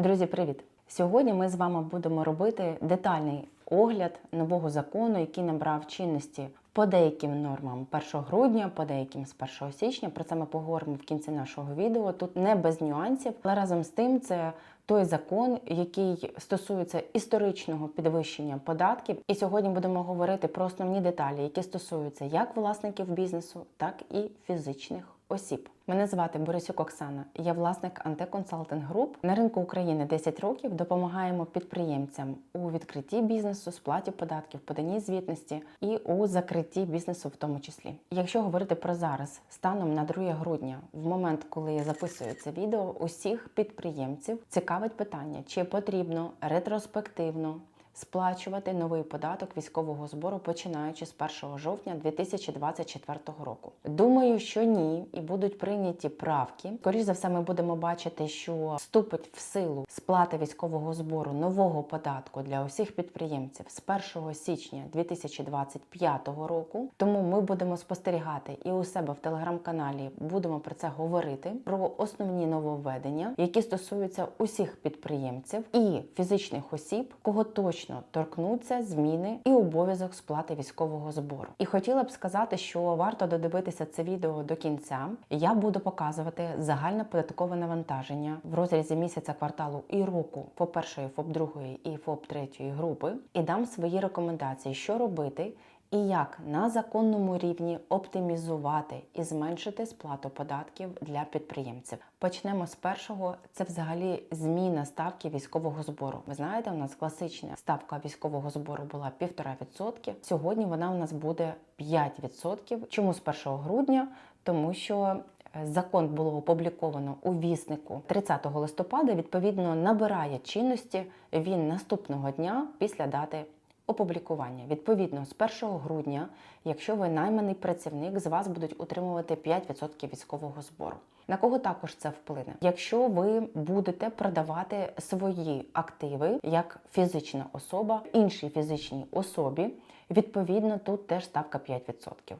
Друзі, привіт! Сьогодні ми з вами будемо робити детальний огляд нового закону, який набрав чинності по деяким нормам 1 грудня, по деяким з 1 січня. Про це ми поговоримо в кінці нашого відео. Тут не без нюансів, але разом з тим це той закон, який стосується історичного підвищення податків. І сьогодні будемо говорити про основні деталі, які стосуються як власників бізнесу, так і фізичних осіб. Мене звати Борисюк Оксана. Я власник Антеконсалтинг Груп. На ринку України 10 років допомагаємо підприємцям у відкритті бізнесу, сплаті податків, поданні звітності і у закритті бізнесу, в тому числі. Якщо говорити про зараз, станом на 2 грудня, в момент, коли я записую це відео, усіх підприємців цікавить питання, чи потрібно ретроспективно сплачувати новий податок військового збору починаючи з 1 жовтня 2024 року. Думаю, що ні, і будуть прийняті правки. Скоріше за все, ми будемо бачити, що вступить в силу сплата військового збору нового податку для усіх підприємців з 1 січня 2025 року. Тому ми будемо спостерігати і у себе в телеграм-каналі будемо про це говорити про основні нововведення, які стосуються усіх підприємців і фізичних осіб, кого точно торкнуться зміни і обов'язок сплати військового збору. І хотіла б сказати, що варто додивитися це відео до кінця. Я буду показувати загальне податкове навантаження в розрізі місяця кварталу і року по першої ФОП другої і ФОП третьої групи, і дам свої рекомендації, що робити. І як на законному рівні оптимізувати і зменшити сплату податків для підприємців? Почнемо з першого. Це взагалі зміна ставки військового збору. Ви знаєте, у нас класична ставка військового збору була 1,5%. Сьогодні вона у нас буде 5%. Чому з 1 грудня? Тому що Закон було опубліковано у віснику 30 листопада. Відповідно, набирає чинності він наступного дня після дати опублікування. Відповідно, з 1 грудня, якщо ви найманий працівник, з вас будуть утримувати 5% військового збору. На кого також це вплине? Якщо ви будете продавати свої активи як фізична особа іншій фізичній особі, відповідно тут теж ставка 5%.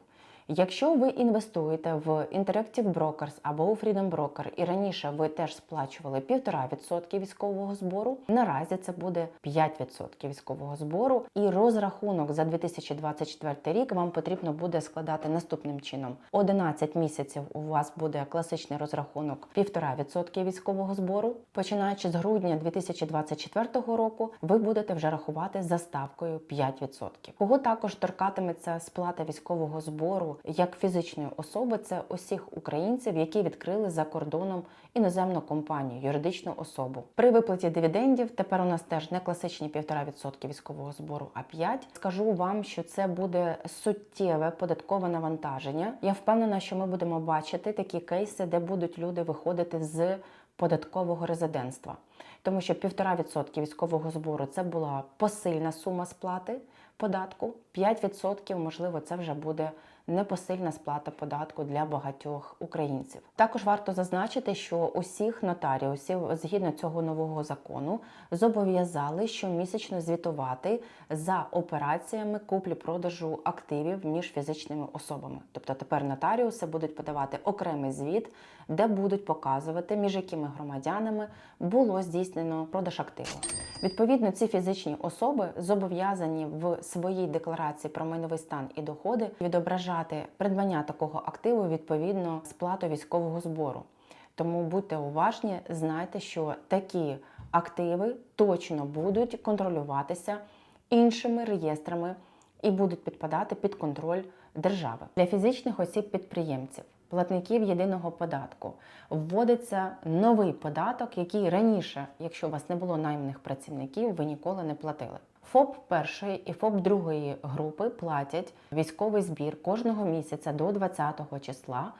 Якщо ви інвестуєте в Interactive Brokers або у Freedom Broker, і раніше ви теж сплачували 1,5% військового збору, наразі це буде 5% військового збору. І розрахунок за 2024 рік вам потрібно буде складати наступним чином: 11 місяців у вас буде класичний розрахунок 1,5% військового збору. Починаючи з грудня 2024 року, ви будете вже рахувати за ставкою 5%. Кого також торкатиметься сплата військового збору? Як фізичної особи це усіх українців, які відкрили за кордоном іноземну компанію, юридичну особу. При виплаті дивідендів тепер у нас теж не класичні 1,5% військового збору, а 5%. Скажу вам, що це буде суттєве податкове навантаження. Я впевнена, що ми будемо бачити такі кейси, де будуть люди виходити з податкового резидентства. Тому що 1,5% військового збору це була посильна сума сплати податку, 5% можливо, це вже буде непосильна сплата податку для багатьох українців. Також варто зазначити, що усіх нотаріусів згідно цього нового закону зобов'язали щомісячно звітувати за операціями куплі-продажу активів між фізичними особами. Тобто тепер нотаріуси будуть подавати окремий звіт, де будуть показувати, між якими громадянами було здійснено продаж активу. Відповідно, ці фізичні особи зобов'язані в своїй декларації про майновий стан і доходи відображати придбання такого активу відповідно сплату військового збору. Тому будьте уважні, знайте, що такі активи точно будуть контролюватися іншими реєстрами і будуть підпадати під контроль держави для фізичних осіб-підприємців. Платників єдиного податку вводиться новий податок, який раніше, якщо у вас не було найманих працівників, ви ніколи не платили. ФОП першої і ФОП другої групи платять військовий збір кожного місяця до 20 числа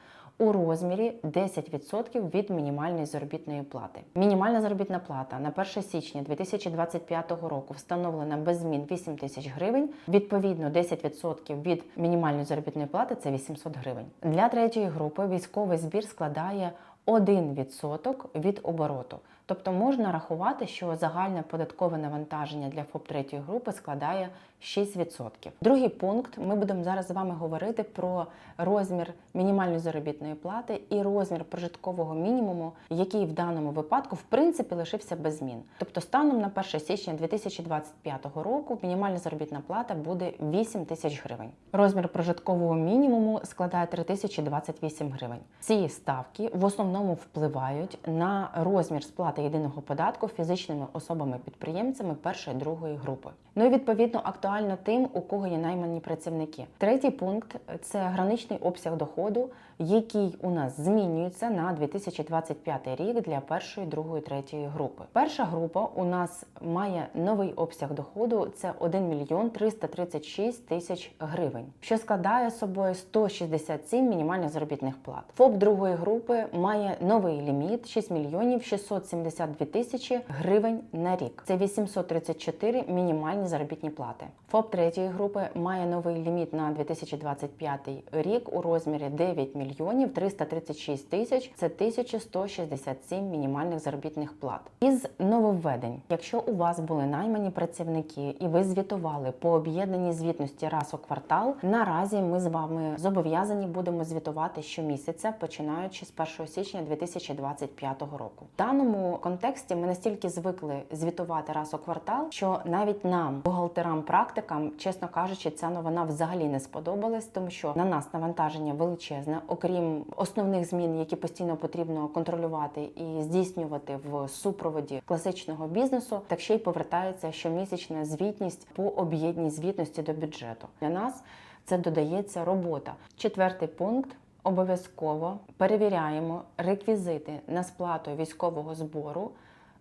у розмірі 10% від мінімальної заробітної плати. Мінімальна заробітна плата на 1 січня 2025 року встановлена без змін 8 тисяч гривень. Відповідно, 10% від мінімальної заробітної плати це 800 гривень. Для третьої групи військовий збір складає 1% від обороту. Тобто можна рахувати, що загальне податкове навантаження для ФОП третьої групи складає 6%. Другий пункт ми будемо зараз з вами говорити про розмір мінімальної заробітної плати і розмір прожиткового мінімуму, який в даному випадку в принципі лишився без змін. Тобто, станом на 1 січня 2025 року мінімальна заробітна плата буде 8 тисяч гривень. Розмір прожиткового мінімуму складає 3028 гривень. Ці ставки в основному впливають на розмір сплати єдиного податку фізичними особами-підприємцями першої другої групи. Ну і відповідно актуально тим, у кого є наймані працівники. Третій пункт це граничний обсяг доходу, який у нас змінюється на 2025 рік для першої, другої, третьої групи. Перша група у нас має новий обсяг доходу це 1 мільйон 336 тисяч гривень, що складає собою 167 мінімальних заробітних плат. ФОП другої групи має новий ліміт 6 мільйонів 672 тисячі гривень на рік. Це 834 мінімальні заробітні плати. ФОП третьої групи має новий ліміт на 2025 рік у розмірі 9 мільйонів 336 тисяч. Це 1167 мінімальних заробітних плат. Із нововведень, якщо у вас були наймані працівники і ви звітували по об'єднаній звітності раз у квартал, наразі ми з вами зобов'язані будемо звітувати щомісяця, починаючи з 1 січня 2025 року. В даному контексті ми настільки звикли звітувати раз у квартал, що навіть нам, бухгалтерам, практикам, чесно кажучи, ця новина взагалі не сподобалась, тому що на нас навантаження величезне, окрім основних змін, які постійно потрібно контролювати і здійснювати в супроводі класичного бізнесу, так ще й повертається щомісячна звітність по об'єдній звітності до бюджету. Для нас це додається робота. Четвертий пункт. Обов'язково перевіряємо реквізити на сплату військового збору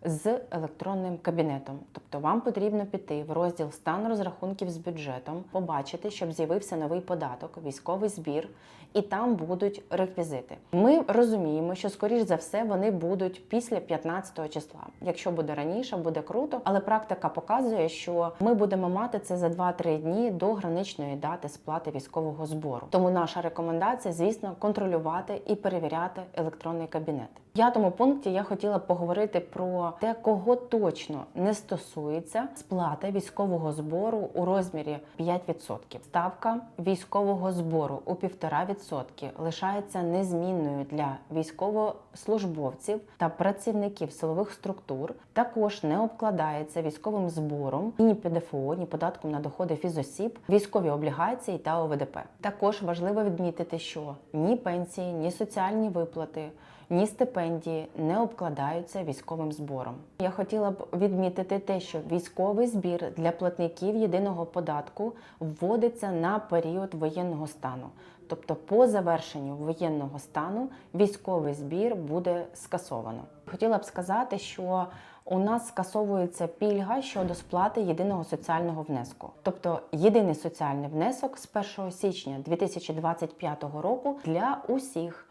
з електронним кабінетом. Тобто вам потрібно піти в розділ стан розрахунків з бюджетом, побачити, щоб з'явився новий податок, військовий збір, і там будуть реквізити. Ми розуміємо, що скоріш за все вони будуть після 15 числа. Якщо буде раніше, буде круто, але практика показує, що ми будемо мати це за 2-3 дні до граничної дати сплати військового збору. Тому наша рекомендація, звісно, контролювати і перевіряти електронний кабінет. П'ятому пункті я хотіла поговорити про те, кого точно не стосується сплата військового збору у розмірі 5%. Ставка військового збору у 1,5% лишається незмінною для військовослужбовців та працівників силових структур. Також не обкладається військовим збором ні ПДФО, ні податком на доходи фізосіб, військові облігації та ОВДП. Також важливо відмітити, що ні пенсії, ні соціальні виплати ні стипендії не обкладаються військовим збором. Я хотіла б відмітити те, що військовий збір для платників єдиного податку вводиться на період воєнного стану. Тобто, по завершенню воєнного стану військовий збір буде скасовано. Хотіла б сказати, що у нас скасовується пільга щодо сплати єдиного соціального внеску. Тобто єдиний соціальний внесок з 1 січня 2025 року для усіх.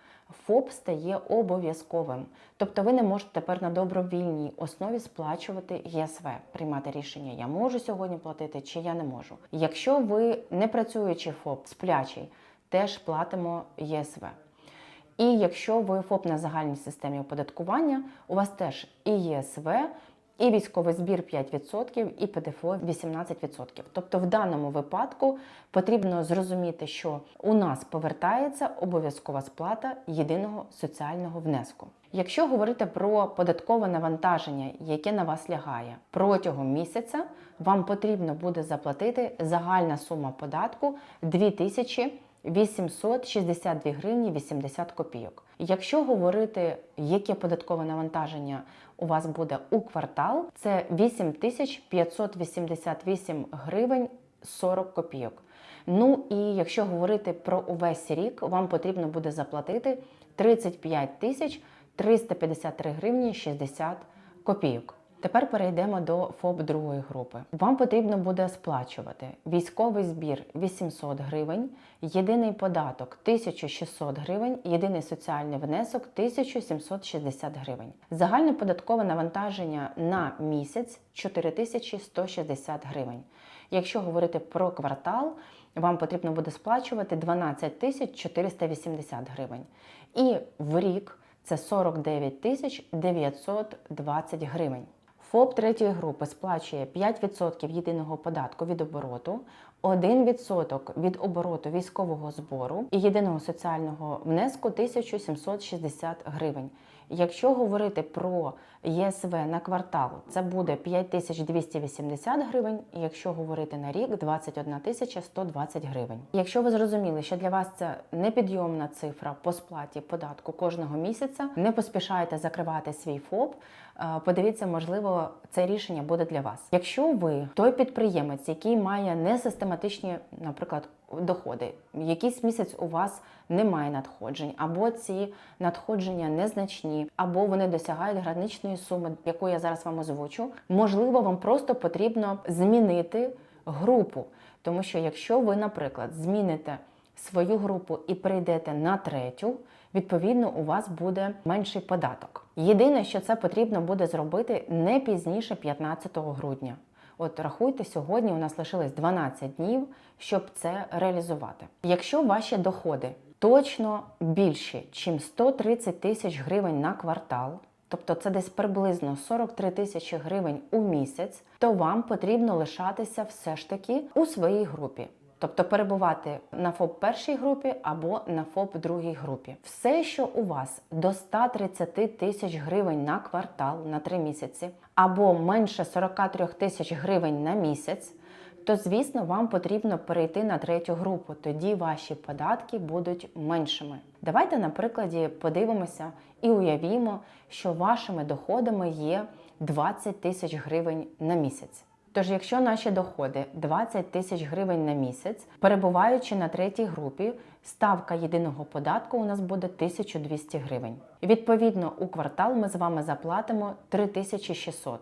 ФОП стає обов'язковим, тобто ви не можете тепер на добровільній основі сплачувати ЄСВ, приймати рішення, я можу сьогодні платити чи я не можу. Якщо ви не працюючи ФОП сплячий, теж платимо ЄСВ. І якщо ви ФОП на загальній системі оподаткування, у вас теж і ЄСВ, і військовий збір 5%, і ПДФО 18%. Тобто, в даному випадку потрібно зрозуміти, що у нас повертається обов'язкова сплата єдиного соціального внеску. Якщо говорити про податкове навантаження, яке на вас лягає протягом місяця, вам потрібно буде заплатити загальна сума податку 2000 862 гривні 80 копійок. Якщо говорити, яке податкове навантаження у вас буде у квартал, це 8588 гривень 40 копійок. Ну і якщо говорити про увесь рік, вам потрібно буде заплатити 35 тисяч 353 гривні 60 копійок. Тепер перейдемо до ФОП другої групи. Вам потрібно буде сплачувати військовий збір 800 гривень, єдиний податок 1600 гривень, єдиний соціальний внесок 1760 гривень. Загальне податкове навантаження на місяць 4160 гривень. Якщо говорити про квартал, вам потрібно буде сплачувати 12 480 гривень. І в рік це 49 920 гривень. ФОП третьої групи сплачує 5% єдиного податку від обороту, 1% від обороту військового збору і єдиного соціального внеску 1760 гривень. Якщо говорити про ЄСВ на квартал, це буде 5280 гривень. Якщо говорити на рік, 21 тисяча 120 гривень. Якщо ви зрозуміли, що для вас це непідйомна цифра по сплаті податку кожного місяця, не поспішайте закривати свій ФОП. е, Подивіться, можливо, це рішення буде для вас. Якщо ви той підприємець, який має несистематичні, наприклад, доходи, якийсь місяць у вас немає надходжень, або ці надходження незначні, або вони досягають граничної суми, яку я зараз вам озвучу, можливо, вам просто потрібно змінити групу. Тому що якщо ви, наприклад, зміните свою групу і перейдете на третю, відповідно у вас буде менший податок. Єдине, що це потрібно буде зробити не пізніше 15 грудня. От рахуйте, сьогодні у нас лишилось 12 днів, щоб це реалізувати. Якщо ваші доходи точно більші, ніж 130 тисяч гривень на квартал, тобто це десь приблизно 43 тисячі гривень у місяць, то вам потрібно лишатися все ж таки у своїй групі. Тобто перебувати на ФОП першій групі або на ФОП другій групі. Все, що у вас до 130 тисяч гривень на квартал на 3 місяці, або менше 43 тисяч гривень на місяць, то звісно вам потрібно перейти на третю групу. Тоді ваші податки будуть меншими. Давайте на прикладі подивимося і уявімо, що вашими доходами є 20 тисяч гривень на місяць. Тож, якщо наші доходи 20 тисяч гривень на місяць, перебуваючи на третій групі, ставка єдиного податку у нас буде 1200 гривень. Відповідно, у квартал ми з вами заплатимо 3600.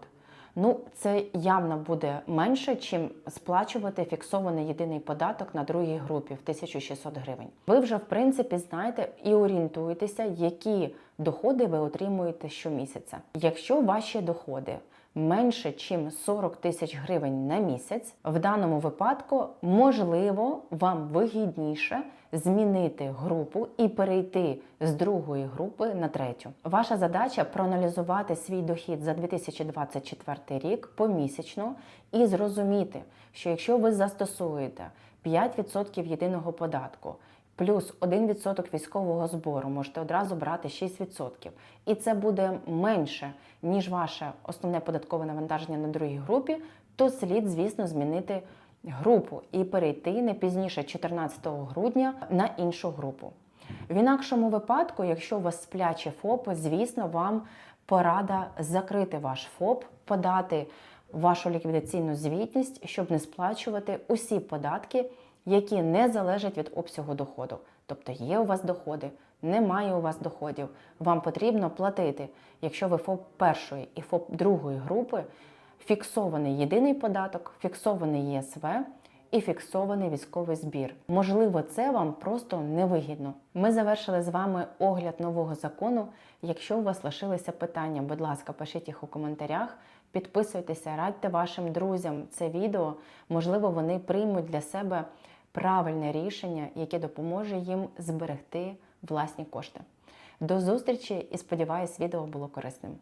Ну, це явно буде менше, чим сплачувати фіксований єдиний податок на другій групі в 1600 гривень. Ви вже в принципі знаєте і орієнтуєтеся, які доходи ви отримуєте щомісяця. Якщо ваші доходи менше, ніж 40 тисяч гривень на місяць, в даному випадку можливо вам вигідніше змінити групу і перейти з другої групи на третю. Ваша задача проаналізувати свій дохід за 2024 рік помісячно і зрозуміти, що якщо ви застосуєте 5% єдиного податку. Плюс 1% військового збору можете одразу брати 6%. І це буде менше, ніж ваше основне податкове навантаження на другій групі, то слід, звісно, змінити групу і перейти не пізніше 14 грудня на іншу групу. В інакшому випадку, якщо у вас спляче ФОП, звісно, вам порада закрити ваш ФОП, подати вашу ліквідаційну звітність, щоб не сплачувати усі податки, які не залежать від обсягу доходу. Тобто є у вас доходи, немає у вас доходів. Вам потрібно платити, якщо ви ФОП першої і ФОП другої групи, фіксований єдиний податок, фіксований ЄСВ і фіксований військовий збір. Можливо, це вам просто невигідно. Ми завершили з вами огляд нового закону. Якщо у вас лишилися питання, будь ласка, пишіть їх у коментарях. Підписуйтеся, радьте вашим друзям це відео. Можливо, вони приймуть для себе правильне рішення, яке допоможе їм зберегти власні кошти. До зустрічі і сподіваюсь, відео було корисним.